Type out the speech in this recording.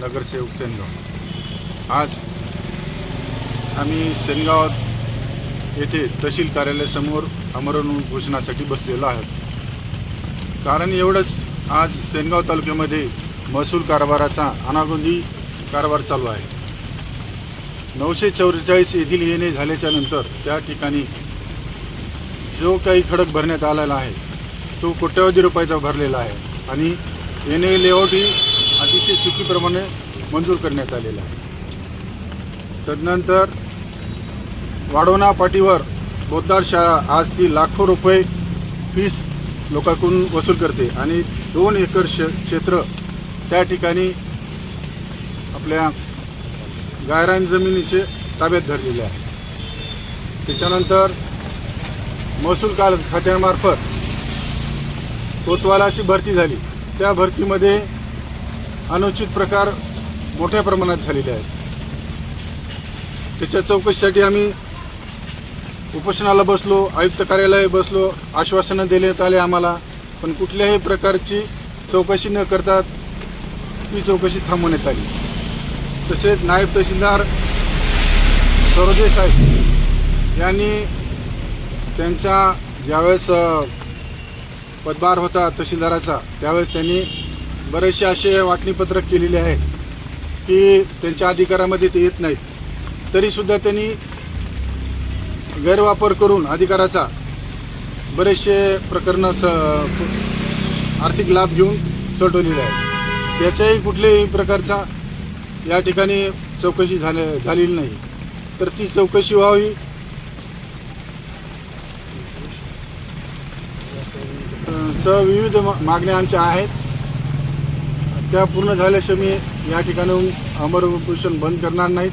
नगरसेवक सेनगाव. आज आम्ही सेनगाव येथे तहसील कार्यालयासमोर आमरण घोषणासाठी बसलेलो आहोत. कारण एवढंच आज सेनगाव तालुक्यामध्ये महसूल कारभाराचा अनागोंदी कारभार चालू आहे. नऊशे चौवेचाळीस येथील येणे झाल्याच्यानंतर त्या ठिकाणी जो काही खडक भरण्यात आलेला आहे तो कोट्यवधी रुपयाचा भरलेला आहे. आणि येणे लेआउट ही अतिशय चुकीप्रमाणे मंजूर करण्यात आलेला आहे. तदनंतर वाढवणा पाटीवर बोद्दार शाळा आज ती लाखो रुपये फीस लोकांकडून वसूल करते आणि दोन एकर श क्षेत्र त्या ठिकाणी आपल्या गायरान जमिनीचे ताब्यात धरलेले आहे. त्याच्यानंतर महसूल काल खात्यामार्फत कोतवालाची भरती झाली. त्या भरतीमध्ये अनुचित प्रकार मोठ्या प्रमाणात झालेले आहेत. त्याच्या चौकशीसाठी आम्ही उपोषणाला बसलो आयुक्त कार्यालय बसलो आश्वासनं देण्यात आले आम्हाला पण कुठल्याही प्रकारची चौकशी न करता ती चौकशी थांबवण्यात आली. तसेच नायब तहसीलदार सरोदे साहेब यांनी त्यांच्या ज्यावेळेस पदभार होता तहसीलदाराचा त्यावेळेस त्यांनी बरेचसे असे वाटणीपत्रक केलेले आहेत की त्यांच्या अधिकारामध्ये ते येत नाहीत. तरीसुद्धा त्यांनी गैरवापर करून अधिकाराचा बरेचसे प्रकरणं स आर्थिक लाभ घेऊन सोडवलेले आहेत. त्याच्याही कुठल्याही प्रकारचा या ठिकाणी चौकशी झाले झालेली नाही. तर ती चौकशी व्हावी. सह विविध मा- मागण्या आमच्या आहेत. त्या पूर्ण झाल्याशिवाय मी या ठिकाणाहून अमर उपोषण बंद करणार नाहीत.